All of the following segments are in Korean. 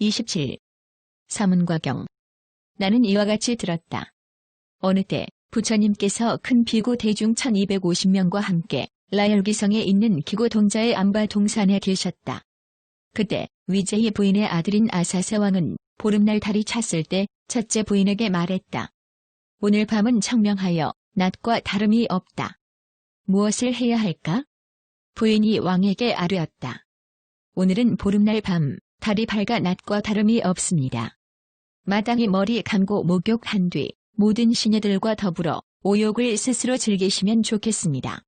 27. 사문과경. 나는 이와 같이 들었다. 어느 때 부처님께서 큰 비구 대중 1250명과 함께 라열기성에 있는 기고 동자의 안바 동산에 계셨다. 그때 위제희 부인의 아들인 아사세 왕은 보름날 달이 찼을 때 첫째 부인에게 말했다. 오늘 밤은 청명하여 낮과 다름이 없다. 무엇을 해야 할까? 부인이 왕에게 아뢰었다. 오늘은 보름날 밤 달이 밝아 낮과 다름이 없습니다. 마땅히 머리 감고 목욕한 뒤 모든 시녀들과 더불어 오욕을 스스로 즐기시면 좋겠습니다.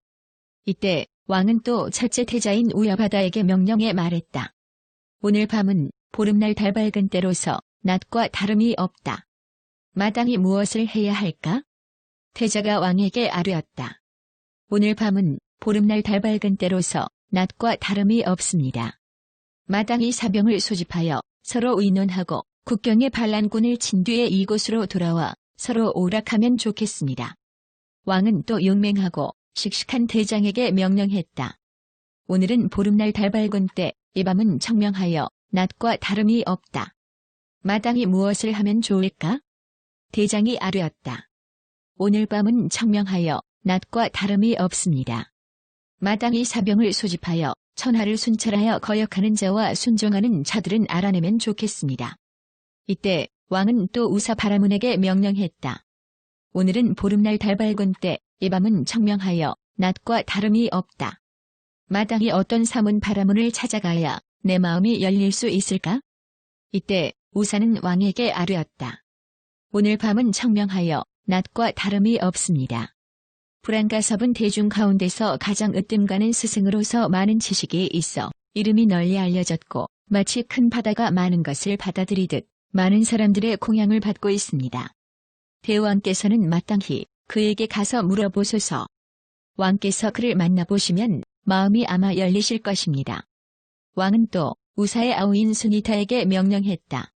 이때 왕은 또 첫째 태자인 우여바다에게 명령해 말했다. 오늘 밤은 보름날 달 밝은 때로서 낮과 다름이 없다. 마땅히 무엇을 해야 할까? 태자가 왕에게 아뢰었다. 오늘 밤은 보름날 달 밝은 때로서 낮과 다름이 없습니다. 마땅히 사병을 소집하여 서로 의논하고 국경의 반란군을 친 뒤에 이곳으로 돌아와 서로 오락하면 좋겠습니다. 왕은 또 용맹하고 씩씩한 대장에게 명령했다. 오늘은 보름날 달 밝은 때, 이 밤은 청명하여 낮과 다름이 없다. 마땅히 무엇을 하면 좋을까? 대장이 아뢰었다. 오늘 밤은 청명하여 낮과 다름이 없습니다. 마땅히 사병을 소집하여 천하를 순찰하여 거역하는 자와 순종하는 자들은 알아내면 좋겠습니다. 이때 왕은 또 우사 바라문에게 명령했다. 오늘은 보름날 달 밝은 때, 이 밤은 청명하여 낮과 다름이 없다. 마땅히 어떤 사문 바라문을 찾아가야 내 마음이 열릴 수 있을까? 이때 우사는 왕에게 아뢰었다. 오늘 밤은 청명하여 낮과 다름이 없습니다. 불안가섭은 대중 가운데서 가장 으뜸가는 스승으로서 많은 지식이 있어 이름이 널리 알려졌고 마치 큰 바다가 많은 것을 받아들이듯 많은 사람들의 공양을 받고 있습니다. 대왕께서는 마땅히 그에게 가서 물어보소서. 왕께서 그를 만나보시면 마음이 아마 열리실 것입니다. 왕은 또 우사의 아우인 수니타에게 명령했다.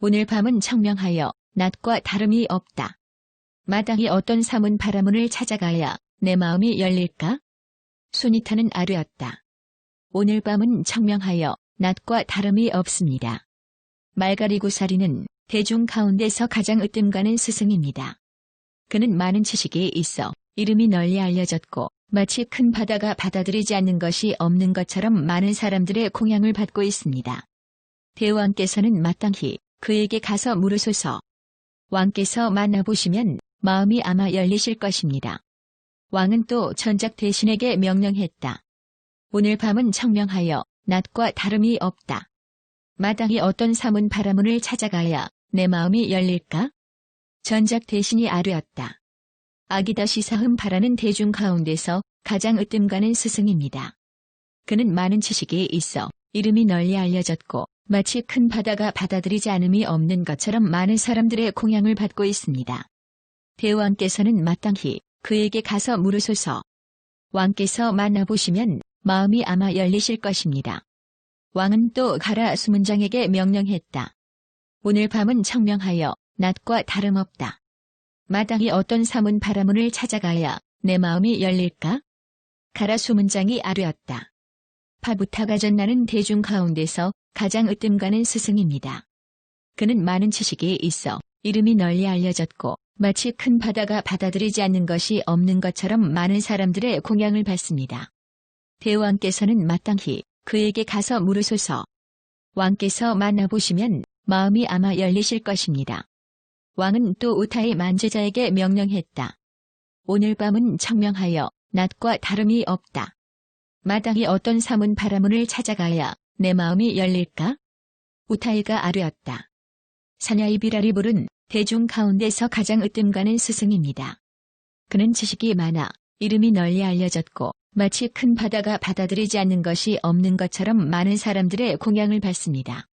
오늘 밤은 청명하여 낮과 다름이 없다. 마땅히 어떤 사문 바라문을 찾아가야 내 마음이 열릴까? 수니타는 아뢰었다. 오늘 밤은 청명하여 낮과 다름이 없습니다. 말가리구사리는 대중 가운데서 가장 으뜸가는 스승입니다. 그는 많은 지식이 있어 이름이 널리 알려졌고 마치 큰 바다가 받아들이지 않는 것이 없는 것처럼 많은 사람들의 공양을 받고 있습니다. 대왕께서는 마땅히 그에게 가서 물으소서. 왕께서 만나보시면 마음이 아마 열리실 것입니다. 왕은 또 전작 대신에게 명령했다. 오늘 밤은 청명하여 낮과 다름이 없다. 마땅히 어떤 사문 바라문을 찾아가야 내 마음이 열릴까? 전작 대신이 아뢰었다. 아기다 시 사흠 바라는 대중 가운데서 가장 으뜸가는 스승입니다. 그는 많은 지식이 있어 이름이 널리 알려졌고 마치 큰 바다가 받아들이지 않음이 없는 것처럼 많은 사람들의 공양을 받고 있습니다. 대왕께서는 마땅히 그에게 가서 물으소서. 왕께서 만나보시면 마음이 아마 열리실 것입니다. 왕은 또 가라 수문장에게 명령했다. 오늘 밤은 청명하여 낮과 다름없다. 마땅히 어떤 사문 바라문을 찾아가야 내 마음이 열릴까? 가라 수문장이 아뢰었다. 파부타가 전나는 대중 가운데서 가장 으뜸가는 스승입니다. 그는 많은 지식이 있어 이름이 널리 알려졌고 마치 큰 바다가 받아들이지 않는 것이 없는 것처럼 많은 사람들의 공양을 받습니다. 대왕께서는 마땅히 그에게 가서 물으소서. 왕께서 만나보시면 마음이 아마 열리실 것입니다. 왕은 또 우타의 만제자에게 명령했다. 오늘 밤은 청명하여 낮과 다름이 없다. 마땅히 어떤 사문 바라문을 찾아가야 내 마음이 열릴까? 우타이가 아뢰었다. 사냐이 비라리 불은 대중 가운데서 가장 으뜸가는 스승입니다. 그는 지식이 많아 이름이 널리 알려졌고 마치 큰 바다가 받아들이지 않는 것이 없는 것처럼 많은 사람들의 공양을 받습니다.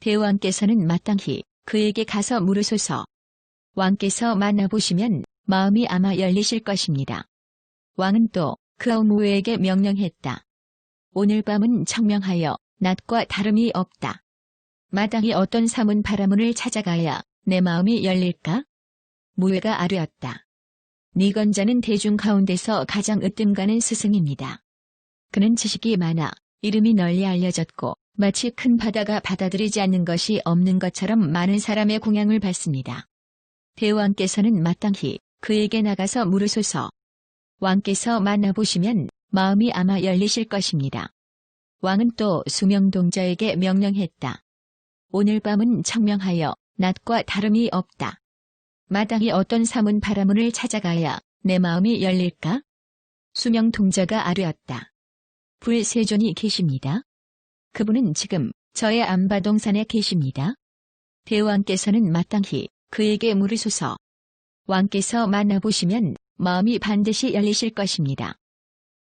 대왕께서는 마땅히 그에게 가서 물으소서. 왕께서 만나보시면 마음이 아마 열리실 것입니다. 왕은 또 그아우무에게 명령했다. 오늘 밤은 청명하여 낮과 다름이 없다. 마땅히 어떤 사문 바라문을 찾아가야 내 마음이 열릴까? 무회가 아뢰었다. 니건자는 대중 가운데서 가장 으뜸가는 스승입니다. 그는 지식이 많아 이름이 널리 알려졌고 마치 큰 바다가 받아들이지 않는 것이 없는 것처럼 많은 사람의 공양을 받습니다. 대왕께서는 마땅히 그에게 나가서 물으소서. 왕께서 만나보시면 마음이 아마 열리실 것입니다. 왕은 또 수명동자에게 명령했다. 오늘 밤은 청명하여 낮과 다름이 없다. 마땅히 어떤 사문 바라문을 찾아가야 내 마음이 열릴까? 수명 동자가 아뢰었다. 불세존이 계십니다. 그분은 지금 저의 안바동산에 계십니다. 대왕께서는 마땅히 그에게 물으소서. 왕께서 만나보시면 마음이 반드시 열리실 것입니다.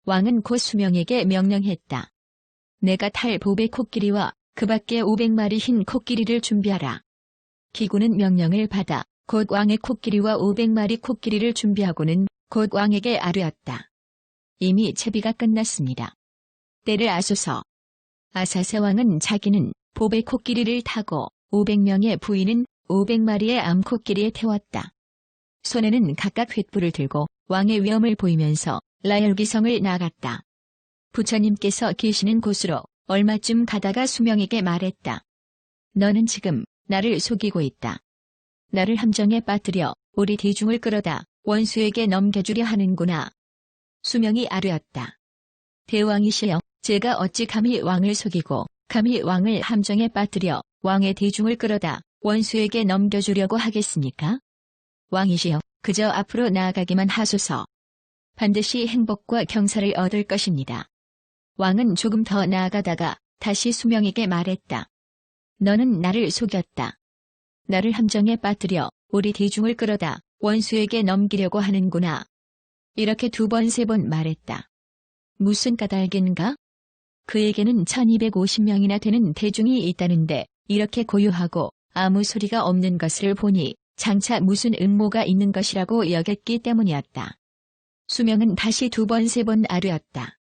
왕은 곧 수명에게 명령했다. 내가 탈 보배 코끼리와 그 밖에 500마리 흰 코끼리를 준비하라. 기구는 명령을 받아 곧 왕의 코끼리와 500마리 코끼리를 준비하고는 곧 왕에게 아뢰었다. 이미 채비가 끝났습니다. 때를 아소서. 아사세 왕은 자기는 보배 코끼리를 타고 500명의 부인은 500마리의 암코끼리에 태웠다. 손에는 각각 횃불을 들고 왕의 위엄을 보이면서 라열기성을 나갔다. 부처님께서 계시는 곳으로 얼마쯤 가다가 수명에게 말했다. 너는 지금 나를 속이고 있다. 나를 함정에 빠뜨려 우리 대중을 끌어다 원수에게 넘겨주려 하는구나. 수명이 아뢰었다. 대왕이시여, 제가 어찌 감히 왕을 속이고 감히 왕을 함정에 빠뜨려 왕의 대중을 끌어다 원수에게 넘겨주려고 하겠습니까? 왕이시여, 그저 앞으로 나아가기만 하소서. 반드시 행복과 경사를 얻을 것입니다. 왕은 조금 더 나아가다가 다시 수명에게 말했다. 너는 나를 속였다. 나를 함정에 빠뜨려 우리 대중을 끌어다 원수에게 넘기려고 하는구나. 이렇게 두 번세번 말했다. 무슨 까닭인가? 그에게는 1250명이나 되는 대중이 있다는데 이렇게 고요하고 아무 소리가 없는 것을 보니 장차 무슨 음모가 있는 것이라고 여겼기 때문이었다. 수명은 다시 두 번 세번 아뢰었다.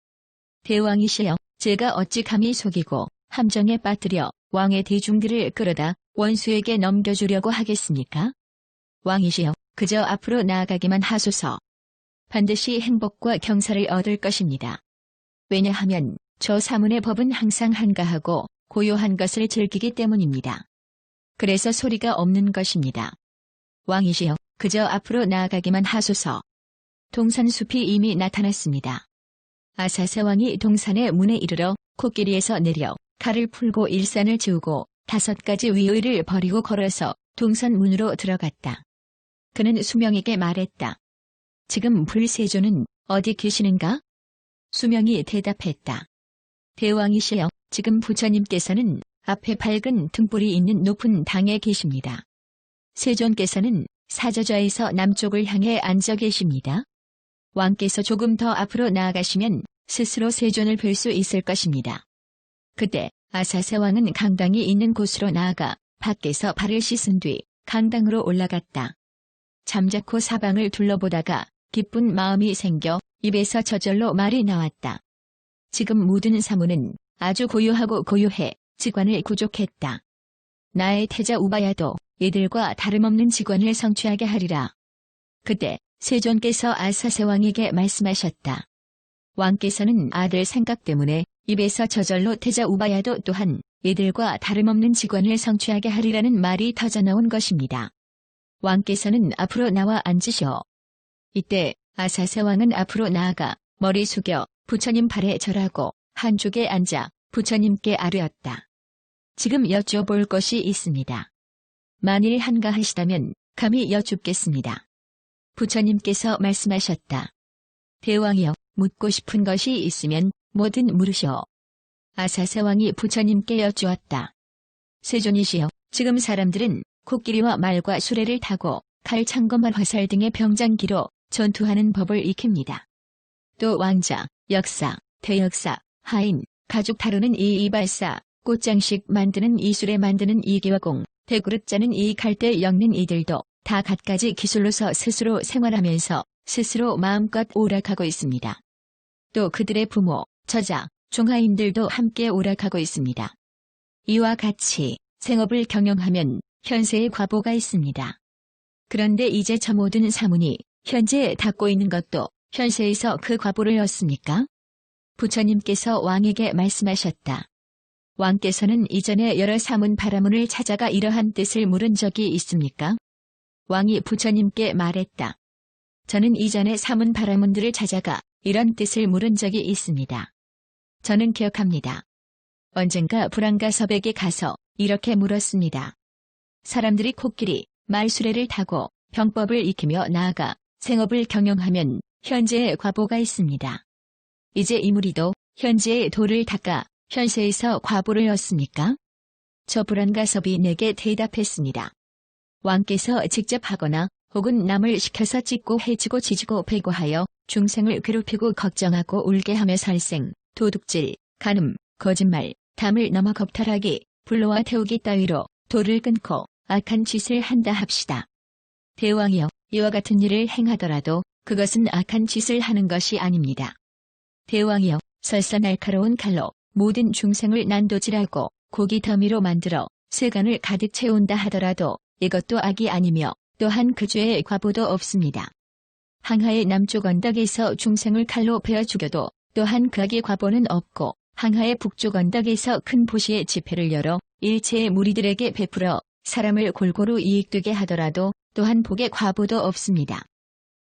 대왕이시여, 제가 어찌 감히 속이고 함정에 빠뜨려 왕의 대중들을 끌어다 원수에게 넘겨주려고 하겠습니까? 왕이시여, 그저 앞으로 나아가기만 하소서. 반드시 행복과 경사를 얻을 것입니다. 왜냐하면 저 사문의 법은 항상 한가하고 고요한 것을 즐기기 때문입니다. 그래서 소리가 없는 것입니다. 왕이시여, 그저 앞으로 나아가기만 하소서. 동산숲이 이미 나타났습니다. 아사세 왕이 동산의 문에 이르러 코끼리에서 내려 칼을 풀고 일산을 지우고 다섯 가지 위의를 버리고 걸어서 동산 문으로 들어갔다. 그는 수명에게 말했다. 지금 불세조는 어디 계시는가? 수명이 대답했다. 대왕이시여, 지금 부처님께서는 앞에 밝은 등불이 있는 높은 당에 계십니다. 세존께서는 사저좌에서 남쪽을 향해 앉아 계십니다. 왕께서 조금 더 앞으로 나아가시면 스스로 세존을 뵐 수 있을 것입니다. 그때 아사세 왕은 강당이 있는 곳으로 나아가 밖에서 발을 씻은 뒤 강당으로 올라갔다. 잠자코 사방을 둘러보다가 기쁜 마음이 생겨 입에서 저절로 말이 나왔다. 지금 모든 사무는 아주 고요하고 고요해 직관을 구족했다. 나의 태자 우바야도 이들과 다름없는 직관을 성취하게 하리라. 그때 세존께서 아사세 왕에게 말씀하셨다. 왕께서는 아들 생각 때문에 입에서 저절로 태자 우바야도 또한 이들과 다름없는 직관을 성취하게 하리라는 말이 터져나온 것입니다. 왕께서는 앞으로 나와 앉으시오. 이때 아사세 왕은 앞으로 나아가 머리 숙여 부처님 발에 절하고 한쪽에 앉아 부처님께 아뢰었다. 지금 여쭤볼 것이 있습니다. 만일 한가하시다면 감히 여쭙겠습니다. 부처님께서 말씀하셨다. 대왕이여 묻고 싶은 것이 있으면 뭐든 물으시오. 아사세 왕이 부처님께 여쭈었다. 세존이시여 지금 사람들은 코끼리와 말과 수레를 타고 칼, 창검과 화살 등의 병장기로 전투하는 법을 익힙니다. 또 왕자, 역사, 대역사, 하인, 가죽 다루는 이 이발사, 꽃장식 만드는 이 술에 만드는 이기화공, 대그릇 짜는 이 갈대 엮는 이들도 다 갖가지 기술로서 스스로 생활하면서 스스로 마음껏 오락하고 있습니다. 또 그들의 부모, 저자, 종하인들도 함께 오락하고 있습니다. 이와 같이 생업을 경영하면 현세의 과보가 있습니다. 그런데 이제 저 모든 사문이 현재 닫고 있는 것도 현세에서 그 과보를 얻습니까? 부처님께서 왕에게 말씀하셨다. 왕께서는 이전에 여러 사문 바라문을 찾아가 이러한 뜻을 물은 적이 있습니까? 왕이 부처님께 말했다. 저는 이전에 사문 바라문들을 찾아가 이런 뜻을 물은 적이 있습니다. 저는 기억합니다. 언젠가 불안가 섭에게 가서 이렇게 물었습니다. 사람들이 코끼리, 말수레를 타고 병법을 익히며 나아가 생업을 경영하면 현재의 과보가 있습니다. 이제 이 무리도 현재의 도를 닦아 현세에서 과보를 얻습니까? 저 불안가 섭이 내게 대답했습니다. 왕께서 직접 하거나 혹은 남을 시켜서 찢고 해치고 지지고 배고하여 중생을 괴롭히고 걱정하고 울게 하며 살생, 도둑질, 간음, 거짓말, 담을 넘어 겁탈하기, 불로와 태우기 따위로 도를 끊고 악한 짓을 한다 합시다. 대왕이여, 이와 같은 일을 행하더라도 그것은 악한 짓을 하는 것이 아닙니다. 대왕이여, 설사 날카로운 칼로 모든 중생을 난도질하고 고기 더미로 만들어 세간을 가득 채운다 하더라도 이것도 악이 아니며 또한 그 죄의 과보도 없습니다. 항하의 남쪽 언덕에서 중생을 칼로 베어 죽여도 또한 그 악의 과보는 없고 항하의 북쪽 언덕에서 큰 보시의 집회를 열어 일체의 무리들에게 베풀어 사람을 골고루 이익되게 하더라도 또한 복의 과보도 없습니다.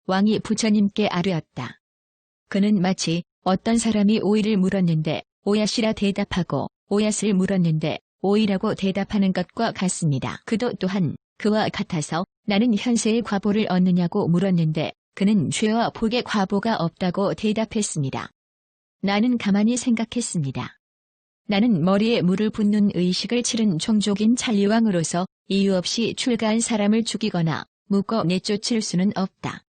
왕이 부처님께 아뢰었다. 그는 마치 어떤 사람이 오이를 물었는데 오얏이라 대답하고 오얏을 물었는데 오이라고 대답하는 것과 같습니다. 그도 또한 그와 같아서 나는 현세의 과보를 얻느냐고 물었는데 그는 죄와 복의 과보가 없다고 대답했습니다. 나는 가만히 생각했습니다. 나는 머리에 물을 붓는 의식을 치른 종족인 찰리왕으로서 이유 없이 출가한 사람을 죽이거나 묶어 내쫓을 수는 없다.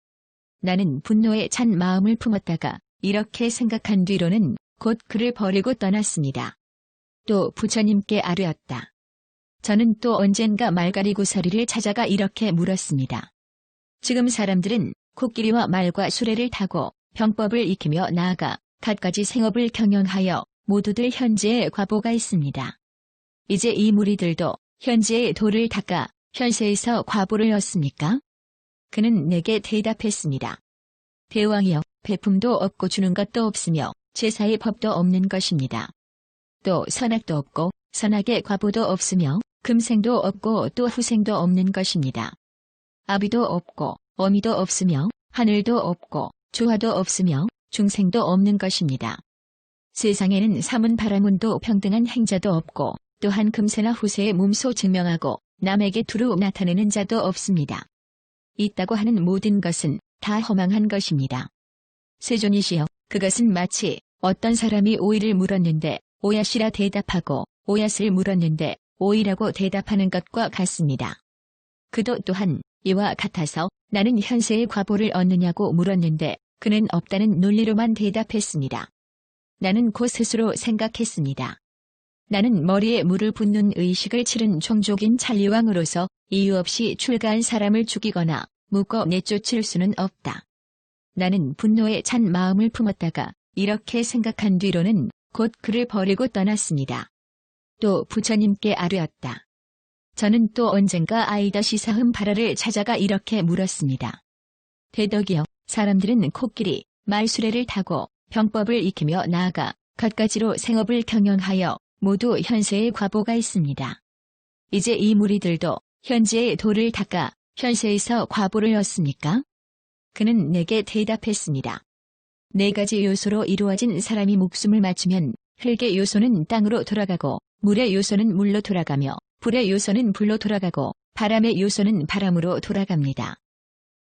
나는 분노에 찬 마음을 품었다가 이렇게 생각한 뒤로는 곧 그를 버리고 떠났습니다. 또 부처님께 아뢰었다. 저는 또 언젠가 말가리 구서리를 찾아가 이렇게 물었습니다. 지금 사람들은 코끼리와 말과 수레를 타고 병법을 익히며 나아가 갖가지 생업을 경영하여 모두들 현재의 과보가 있습니다. 이제 이 무리들도 현재의 도를 닦아 현세에서 과보를 얻습니까? 그는 내게 대답했습니다. 대왕이여, 배품도 없고 주는 것도 없으며 제사의 법도 없는 것입니다. 또 선악도 없고 선악의 과보도 없으며 금생도 없고 또 후생도 없는 것입니다. 아비도 없고 어미도 없으며 하늘도 없고 조화도 없으며 중생도 없는 것입니다. 세상에는 사문 바라문도 평등한 행자도 없고 또한 금세나 후세의 몸소 증명하고 남에게 두루 나타내는 자도 없습니다. 있다고 하는 모든 것은 다 허망한 것입니다. 세존이시여, 그것은 마치 어떤 사람이 오이를 물었는데 오얏이라 대답하고 오얏을 물었는데 오이라고 대답하는 것과 같습니다. 그도 또한 이와 같아서 나는 현세의 과보를 얻느냐고 물었는데 그는 없다는 논리로만 대답했습니다. 나는 곧 스스로 생각했습니다. 나는 머리에 물을 붓는 의식을 치른 종족인 찰리왕으로서 이유 없이 출가한 사람을 죽이거나 묶어 내쫓을 수는 없다. 나는 분노에 찬 마음을 품었다가 이렇게 생각한 뒤로는 곧 그를 버리고 떠났습니다. 또 부처님께 아뢰었다. 저는 또 언젠가 아이더 시사흠 바라를 찾아가 이렇게 물었습니다. 대덕이여, 사람들은 코끼리, 말수레를 타고 병법을 익히며 나아가 갖가지로 생업을 경영하여 모두 현세의 과보가 있습니다. 이제 이 무리들도 현재의 도를 닦아 현세에서 과보를 얻습니까? 그는 내게 대답했습니다. 네 가지 요소로 이루어진 사람이 목숨을 맞추면 흙의 요소는 땅으로 돌아가고 물의 요소는 물로 돌아가며 불의 요소는 불로 돌아가고 바람의 요소는 바람으로 돌아갑니다.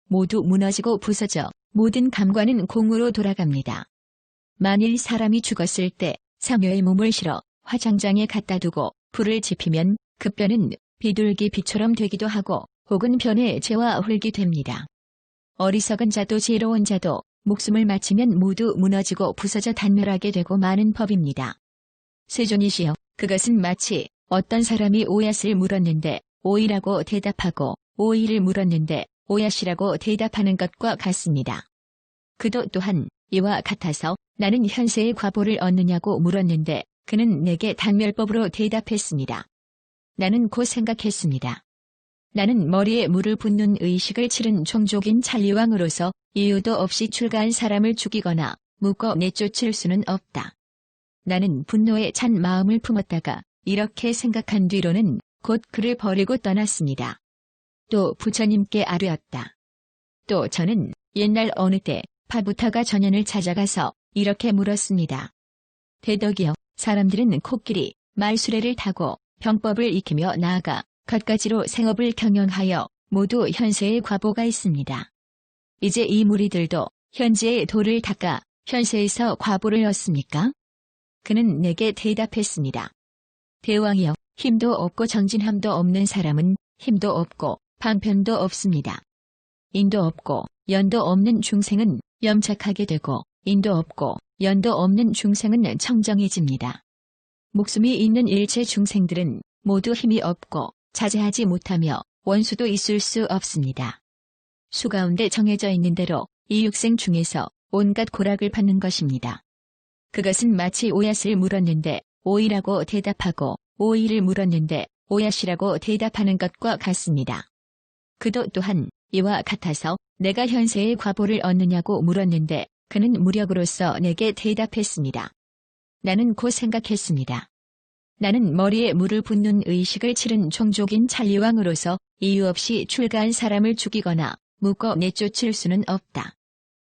모두 무너지고 부서져 모든 감관은 공으로 돌아갑니다. 만일 사람이 죽었을 때 사묘의 몸을 실어 화장장에 갖다 두고 불을 지피면 그 뼈는 비둘기 비처럼 되기도 하고 혹은 변의 재와 흙이 됩니다. 어리석은 자도 지혜로운 자도 목숨을 마치면 모두 무너지고 부서져 단멸하게 되고 마는 법입니다. 세존이시여, 그것은 마치 어떤 사람이 오얏을 물었는데 오이라고 대답하고 오이를 물었는데 오얏이라고 대답하는 것과 같습니다. 그도 또한 이와 같아서 나는 현세의 과보를 얻느냐고 물었는데 그는 내게 단멸법으로 대답했습니다. 나는 곧 생각했습니다. 나는 머리에 물을 붓는 의식을 치른 종족인 찰리왕으로서 이유도 없이 출가한 사람을 죽이거나 묶어 내쫓을 수는 없다. 나는 분노에 찬 마음을 품었다가 이렇게 생각한 뒤로는 곧 그를 버리고 떠났습니다. 또 부처님께 아뢰었다. 또 저는 옛날 어느 때 파부타가 전현을 찾아가서 이렇게 물었습니다. 대덕이여, 사람들은 코끼리, 말수레를 타고 병법을 익히며 나아가 갖가지로 생업을 경영하여 모두 현세의 과보가 있습니다. 이제 이 무리들도 현지의 도를 닦아 현세에서 과보를 얻습니까? 그는 내게 대답했습니다. 대왕이여, 힘도 없고 정진함도 없는 사람은 힘도 없고 방편도 없습니다. 인도 없고 연도 없는 중생은 염착하게 되고 인도 없고 연도 없는 중생은 청정해집니다. 목숨이 있는 일체 중생들은 모두 힘이 없고 자제하지 못하며 원수도 있을 수 없습니다. 수 가운데 정해져 있는 대로 이 육생 중에서 온갖 고락을 받는 것입니다. 그것은 마치 오얏을 물었는데 오이라고 대답하고 오이를 물었는데 오얏이라고 대답하는 것과 같습니다. 그도 또한 이와 같아서 내가 현세의 과보를 얻느냐고 물었는데 그는 무력으로서 내게 대답했습니다. 나는 곧 생각했습니다. 나는 머리에 물을 붓는 의식을 치른 종족인 찰리왕으로서 이유 없이 출가한 사람을 죽이거나 묶어 내쫓을 수는 없다.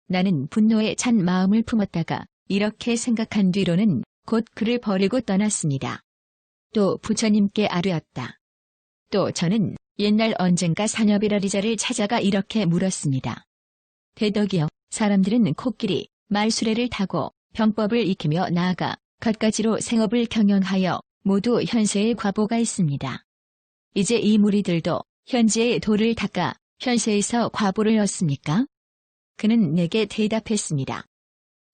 나는 분노에 찬 마음을 품었다가 이렇게 생각한 뒤로는 곧 그를 버리고 떠났습니다. 또 부처님께 아뢰었다. 또 저는 옛날 언젠가 사녀비라리자를 찾아가 이렇게 물었습니다. 대덕이여, 사람들은 코끼리, 말수레를 타고 병법을 익히며 나아가 갖가지로 생업을 경영하여 모두 현세의 과보가 있습니다. 이제 이 무리들도 현지의 도를 닦아 현세에서 과보를 얻습니까? 그는 내게 대답했습니다.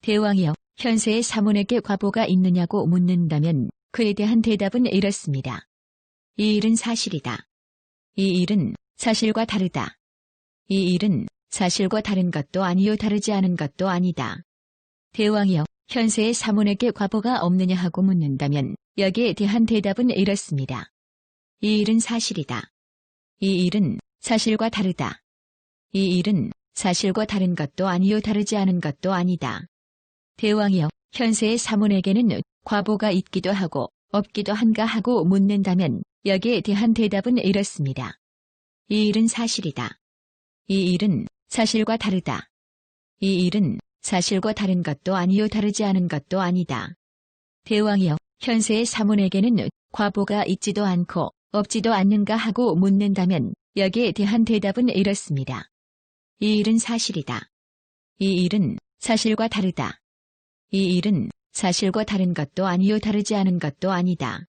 대왕이여, 현세의 사문에게 과보가 있느냐고 묻는다면 그에 대한 대답은 이렇습니다. 이 일은 사실이다. 이 일은 사실과 다르다. 이 일은 사실과 다른 것도 아니요 다르지 않은 것도 아니다. 대왕이여, 현세의 사문에게 과보가 없느냐 하고 묻는다면 여기에 대한 대답은 이렇습니다. 이 일은 사실이다. 이 일은 사실과 다르다. 이 일은 사실과 다른 것도 아니요 다르지 않은 것도 아니다. 대왕이여, 현세의 사문에게는 과보가 있기도 하고 없기도 한가 하고 묻는다면 여기에 대한 대답은 이렇습니다. 이 일은 사실이다. 이 일은 사실과 다르다. 이 일은 사실과 다른 것도 아니요 다르지 않은 것도 아니다. 대왕이여, 현세의 사문에게는 과보가 있지도 않고 없지도 않는가 하고 묻는다면 여기에 대한 대답은 이렇습니다. 이 일은 사실이다. 이 일은 사실과 다르다. 이 일은 사실과 다른 것도 아니요 다르지 않은 것도 아니다.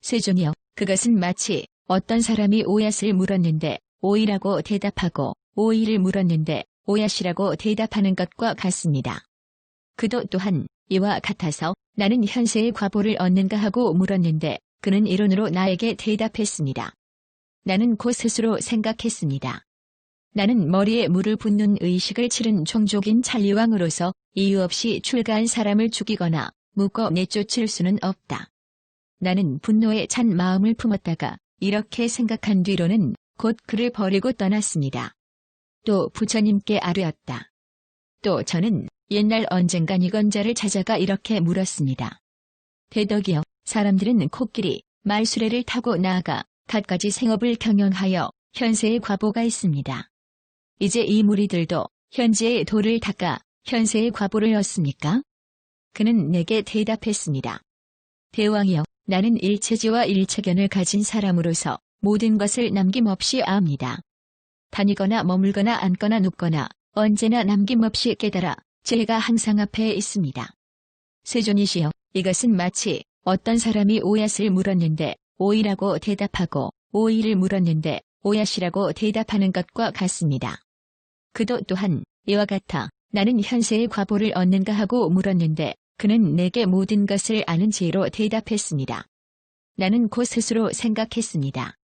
세존이여, 그것은 마치 어떤 사람이 오얏을 물었는데 오이라고 대답하고 오이를 물었는데 오얏이라고 대답하는 것과 같습니다. 그도 또한 이와 같아서 나는 현세의 과보를 얻는가 하고 물었는데 그는 이론으로 나에게 대답했습니다. 나는 곧 스스로 생각했습니다. 나는 머리에 물을 붓는 의식을 치른 종족인 찰리왕으로서 이유 없이 출가한 사람을 죽이거나 묶어 내쫓을 수는 없다. 나는 분노에 찬 마음을 품었다가 이렇게 생각한 뒤로는 곧 그를 버리고 떠났습니다. 또 부처님께 아뢰었다. 또 저는 옛날 언젠가 이건자를 찾아가 이렇게 물었습니다. 대덕이여, 사람들은 코끼리, 말수레를 타고 나아가 갖가지 생업을 경영하여 현세의 과보가 있습니다. 이제 이 무리들도 현지의 도를 닦아 현세의 과보를 얻습니까? 그는 내게 대답했습니다. 대왕이여, 나는 일체지와 일체견을 가진 사람으로서 모든 것을 남김없이 압니다. 다니거나 머물거나 앉거나 눕거나 언제나 남김없이 깨달아 제가 항상 앞에 있습니다. 세존이시여, 이것은 마치 어떤 사람이 오얏을 물었는데 오이라고 대답하고 오이를 물었는데 오얏이라고 대답하는 것과 같습니다. 그도 또한 이와 같아 나는 현세의 과보를 얻는가 하고 물었는데 그는 내게 모든 것을 아는 지혜로 대답했습니다. 나는 곧 스스로 생각했습니다.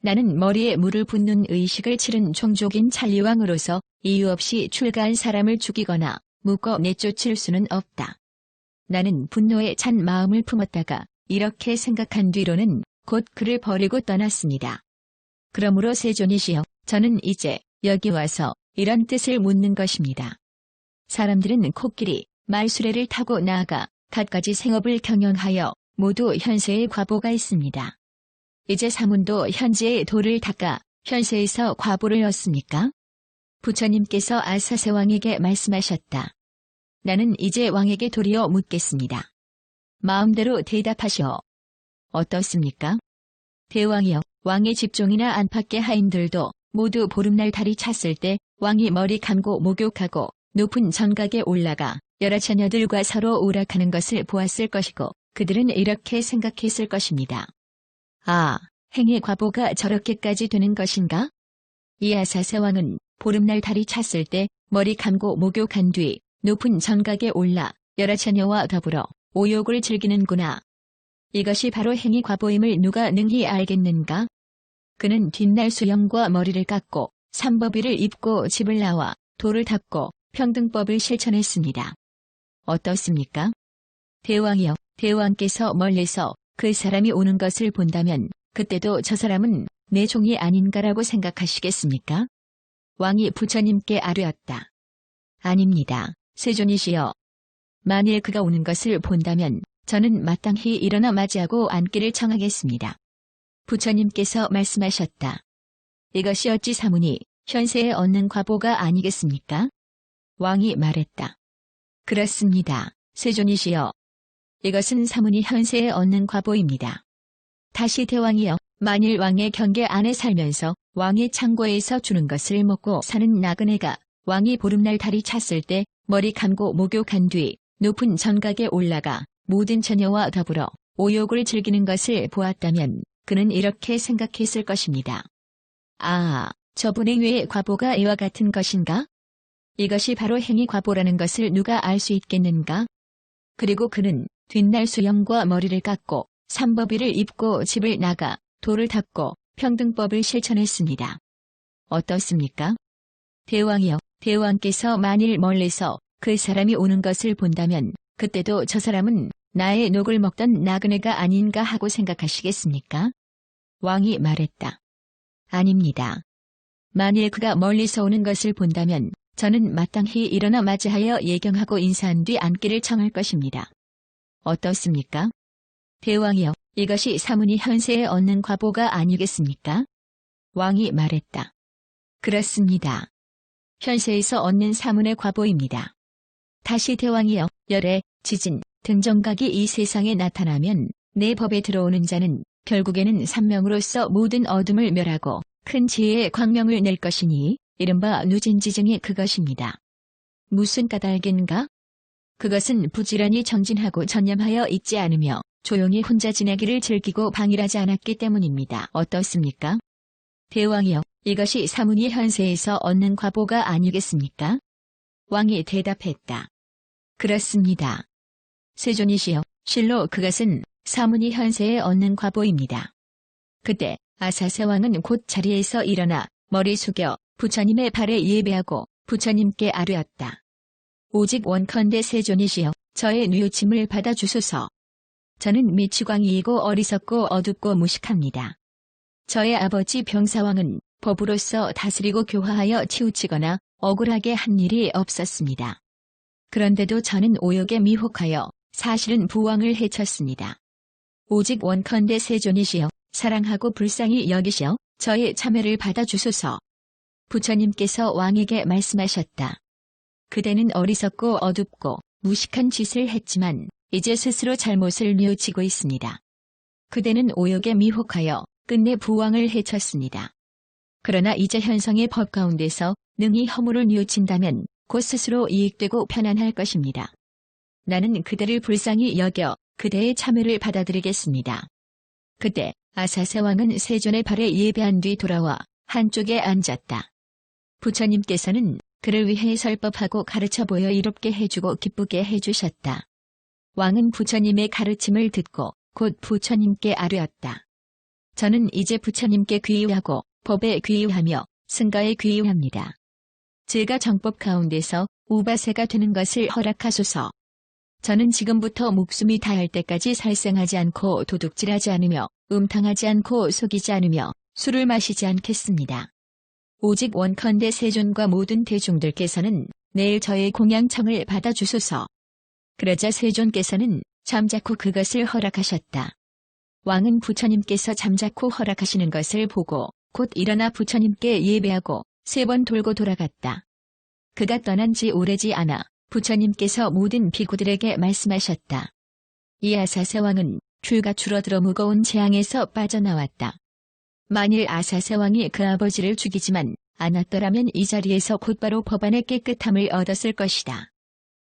나는 머리에 물을 붓는 의식을 치른 종족인 찰리왕으로서 이유 없이 출가한 사람을 죽이거나 묶어 내쫓을 수는 없다. 나는 분노에 찬 마음을 품었다가 이렇게 생각한 뒤로는 곧 그를 버리고 떠났습니다. 그러므로 세존이시여, 저는 이제 여기 와서 이런 뜻을 묻는 것입니다. 사람들은 코끼리, 말수레를 타고 나아가 갖가지 생업을 경영하여 모두 현세의 과보가 있습니다. 이제 사문도 현지의 도를 닦아 현세에서 과보를 얻습니까? 부처님께서 아사세 왕에게 말씀하셨다. 나는 이제 왕에게 도리어 묻겠습니다. 마음대로 대답하시오. 어떻습니까? 대왕이여, 왕의 집종이나 안팎의 하인들도 모두 보름날 달이 찼을 때 왕이 머리 감고 목욕하고 높은 전각에 올라가 여러 처녀들과 서로 오락하는 것을 보았을 것이고 그들은 이렇게 생각했을 것입니다. 아, 행의 과보가 저렇게까지 되는 것인가? 이 아사세 왕은 보름날 달이 찼을 때 머리 감고 목욕한 뒤 높은 전각에 올라 여러 처녀와 더불어 오욕을 즐기는구나. 이것이 바로 행위 과보임을 누가 능히 알겠는가? 그는 뒷날 수염과 머리를 깎고 삼법위를 입고 집을 나와 돌을 닦고 평등법을 실천했습니다. 어떻습니까? 대왕이여, 대왕께서 멀리서 그 사람이 오는 것을 본다면 그때도 저 사람은 내 종이 아닌가라고 생각하시겠습니까? 왕이 부처님께 아뢰었다. 아닙니다. 세존이시여. 만일 그가 오는 것을 본다면 저는 마땅히 일어나 맞이하고 앉기를 청하겠습니다. 부처님께서 말씀하셨다. 이것이 어찌 사문이 현세에 얻는 과보가 아니겠습니까? 왕이 말했다. 그렇습니다. 세존이시여. 이것은 사문이 현세에 얻는 과보입니다. 다시 대왕이여, 만일 왕의 경계 안에 살면서 왕의 창고에서 주는 것을 먹고 사는 나그네가 왕이 보름날 달이 찼을 때 머리 감고 목욕한 뒤 높은 전각에 올라가 모든 처녀와 더불어 오욕을 즐기는 것을 보았다면 그는 이렇게 생각했을 것입니다. 아, 저분의 외의 과보가 이와 같은 것인가? 이것이 바로 행위 과보라는 것을 누가 알 수 있겠는가? 그리고 그는 뒷날 수염과 머리를 깎고 삼법위를 입고 집을 나가 돌을 닦고 평등법을 실천했습니다. 어떻습니까? 대왕이여, 대왕께서 만일 멀리서 그 사람이 오는 것을 본다면 그때도 저 사람은 나의 녹을 먹던 나그네가 아닌가 하고 생각하시겠습니까? 왕이 말했다. 아닙니다. 만일 그가 멀리서 오는 것을 본다면 저는 마땅히 일어나 맞이하여 예경하고 인사한 뒤 앉기를 청할 것입니다. 어떻습니까? 대왕이여, 이것이 사문이 현세에 얻는 과보가 아니겠습니까? 왕이 말했다. 그렇습니다. 현세에서 얻는 사문의 과보입니다. 다시 대왕이여, 열애, 지진, 등정각이 이 세상에 나타나면 내 법에 들어오는 자는 결국에는 삼명으로서 모든 어둠을 멸하고 큰 지혜의 광명을 낼 것이니 이른바 누진지증이 그것입니다. 무슨 까닭인가? 그것은 부지런히 정진하고 전념하여 있지 않으며 조용히 혼자 지내기를 즐기고 방일하지 않았기 때문입니다. 어떻습니까? 대왕이여, 이것이 사문이 현세에서 얻는 과보가 아니겠습니까? 왕이 대답했다. 그렇습니다. 세존이시여, 실로 그것은 사문이 현세에 얻는 과보입니다. 그때 아사세 왕은 곧 자리에서 일어나 머리 숙여 부처님의 발에 예배하고 부처님께 아뢰었다. 오직 원컨대 세존이시여 저의 뉘우침을 받아주소서. 저는 미치광이이고 어리석고 어둡고 무식합니다. 저의 아버지 병사왕은 법으로서 다스리고 교화하여 치우치거나 억울하게 한 일이 없었습니다. 그런데도 저는 오욕에 미혹하여 사실은 부왕을 해쳤습니다. 오직 원컨대 세존이시여 사랑하고 불쌍히 여기시어 저의 참회를 받아주소서. 부처님께서 왕에게 말씀하셨다. 그대는 어리석고 어둡고 무식한 짓을 했지만 이제 스스로 잘못을 뉘우치고 있습니다. 그대는 오욕에 미혹하여 끝내 부왕을 해쳤습니다. 그러나 이제 현성의 법 가운데서 능히 허물을 뉘우친다면 곧 스스로 이익되고 편안할 것입니다. 나는 그대를 불쌍히 여겨 그대의 참회를 받아들이겠습니다. 그때 아사세 왕은 세존의 발에 예배한 뒤 돌아와 한쪽에 앉았다. 부처님께서는 그를 위해 설법하고 가르쳐 보여 이롭게 해주고 기쁘게 해주셨다. 왕은 부처님의 가르침을 듣고 곧 부처님께 아뢰었다. 저는 이제 부처님께 귀의하고 법에 귀의하며 승가에 귀의합니다. 제가 정법 가운데서 우바세가 되는 것을 허락하소서. 저는 지금부터 목숨이 다할 때까지 살생하지 않고 도둑질하지 않으며 음탕하지 않고 속이지 않으며 술을 마시지 않겠습니다. 오직 원컨대 세존과 모든 대중들께서는 내일 저의 공양청을 받아 주소서. 그러자 세존께서는 잠자코 그것을 허락하셨다. 왕은 부처님께서 잠자코 허락하시는 것을 보고 곧 일어나 부처님께 예배하고 세 번 돌고 돌아갔다. 그가 떠난 지 오래지 않아 부처님께서 모든 비구들에게 말씀하셨다. 이 아사세 왕은 죄가 줄어들어 무거운 재앙에서 빠져나왔다. 만일 아사세 왕이 그 아버지를 죽이지만 않았더라면 이 자리에서 곧바로 법안의 깨끗함을 얻었을 것이다.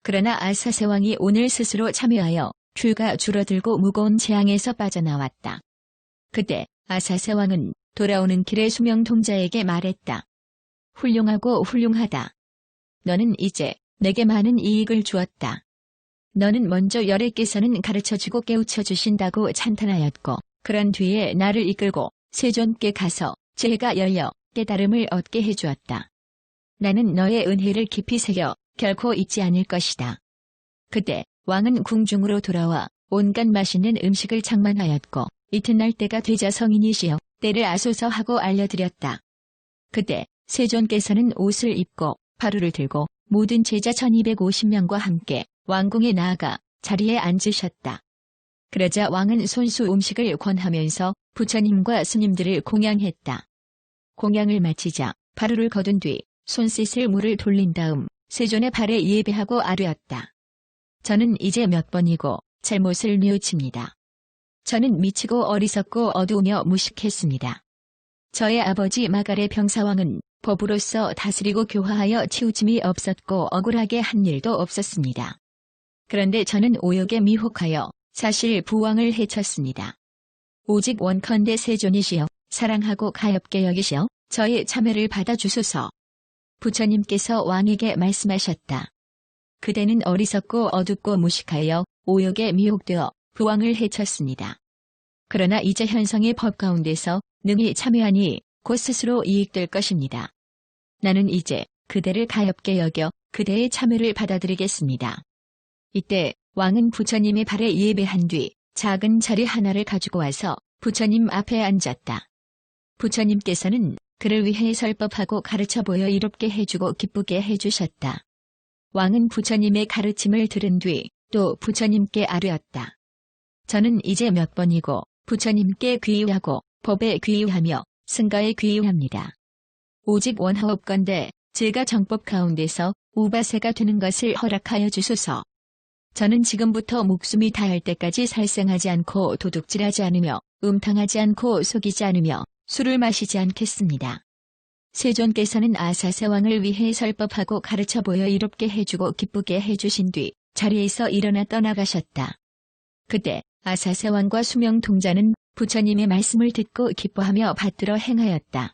그러나 아사세 왕이 오늘 스스로 참여하여 죄가 줄어들고 무거운 재앙에서 빠져나왔다. 그때 아사세 왕은 돌아오는 길에 수명 동자에게 말했다. 훌륭하고 훌륭하다. 너는 이제 내게 많은 이익을 주었다. 너는 먼저 열애께서는 가르쳐주고 깨우쳐 주신다고 찬탄하였고 그런 뒤에 나를 이끌고 세존께 가서 죄가 열려 깨달음을 얻게 해주었다. 나는 너의 은혜를 깊이 새겨 결코 잊지 않을 것이다. 그때 왕은 궁중으로 돌아와 온갖 맛있는 음식을 장만하였고 이튿날 때가 되자 성인이시여 때를 아소서 하고 알려드렸다. 그때 세존께서는 옷을 입고 바루를 들고 모든 제자 1250명과 함께 왕궁에 나아가 자리에 앉으셨다. 그러자 왕은 손수 음식을 권하면서 부처님과 스님들을 공양했다. 공양을 마치자 바루를 거둔 뒤 손짓을 물을 돌린 다음 세존의 발에 예배하고 아뢰었다. 저는 이제 몇 번이고 잘못을 뉘우칩니다. 저는 미치고 어리석고 어두우며 무식했습니다. 저의 아버지 마가레 병사왕은 법으로서 다스리고 교화하여 치우침이 없었고 억울하게 한 일도 없었습니다. 그런데 저는 오욕에 미혹하여 사실 부왕을 해쳤습니다. 오직 원컨대 세존이시여 사랑하고 가엽게 여기시어 저의 참여를 받아주소서. 부처님께서 왕에게 말씀하셨다. 그대는 어리석고 어둡고 무식하여 오욕에 미혹되어 부왕을 해쳤습니다. 그러나 이제 현성의 법 가운데서 능히 참여하니 곧 스스로 이익될 것입니다. 나는 이제 그대를 가엽게 여겨 그대의 참여를 받아들이겠습니다. 이때 왕은 부처님의 발에 예배한 뒤 작은 자리 하나를 가지고 와서 부처님 앞에 앉았다. 부처님께서는 그를 위해 설법하고 가르쳐 보여 이롭게 해주고 기쁘게 해주셨다. 왕은 부처님의 가르침을 들은 뒤 또 부처님께 아뢰었다. 저는 이제 몇 번이고 부처님께 귀의하고 법에 귀의하며 승가에 귀의합니다. 오직 원하옵건대 제가 정법 가운데서 우바세가 되는 것을 허락하여 주소서. 저는 지금부터 목숨이 다할 때까지 살생하지 않고 도둑질하지 않으며 음탕하지 않고 속이지 않으며 술을 마시지 않겠습니다. 세존께서는 아사세 왕을 위해 설법하고 가르쳐 보여 이롭게 해주고 기쁘게 해주신 뒤 자리에서 일어나 떠나가셨다. 그때 아사세 왕과 수명 동자는 부처님의 말씀을 듣고 기뻐하며 받들어 행하였다.